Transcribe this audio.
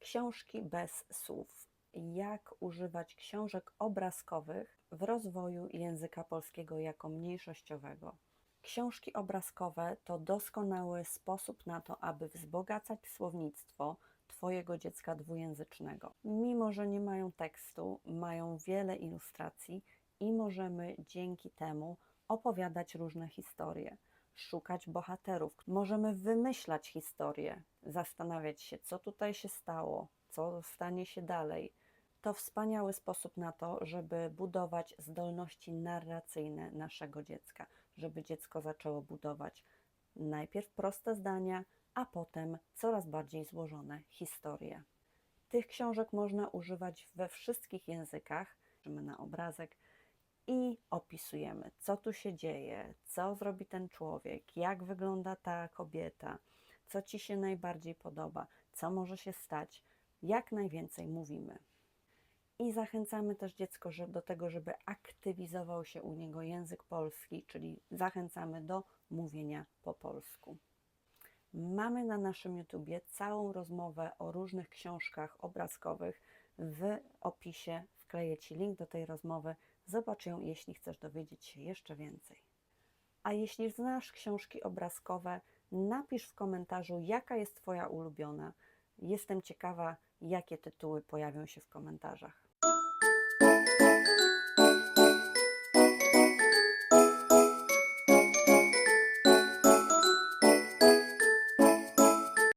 Książki bez słów. Jak używać książek obrazkowych w rozwoju języka polskiego jako mniejszościowego. Książki obrazkowe to doskonały sposób na to, aby wzbogacać słownictwo Twojego dziecka dwujęzycznego. Mimo, że nie mają tekstu, mają wiele ilustracji i możemy dzięki temu opowiadać różne historie, szukać bohaterów. Możemy wymyślać historie, zastanawiać się, co tutaj się stało, co stanie się dalej. To wspaniały sposób na to, żeby budować zdolności narracyjne naszego dziecka, żeby dziecko zaczęło budować najpierw proste zdania, a potem coraz bardziej złożone historie. Tych książek można używać we wszystkich językach. Na obrazek i opisujemy, co tu się dzieje, co zrobi ten człowiek, jak wygląda ta kobieta, co ci się najbardziej podoba, co może się stać. Jak najwięcej mówimy. I zachęcamy też dziecko do tego, żeby aktywizował się u niego język polski, czyli zachęcamy do mówienia po polsku. Mamy na naszym YouTubie całą rozmowę o różnych książkach obrazkowych. W opisie wkleję Ci link do tej rozmowy. Zobacz ją, jeśli chcesz dowiedzieć się jeszcze więcej. A jeśli znasz książki obrazkowe, napisz w komentarzu, jaka jest Twoja ulubiona. Jestem ciekawa, jakie tytuły pojawią się w komentarzach.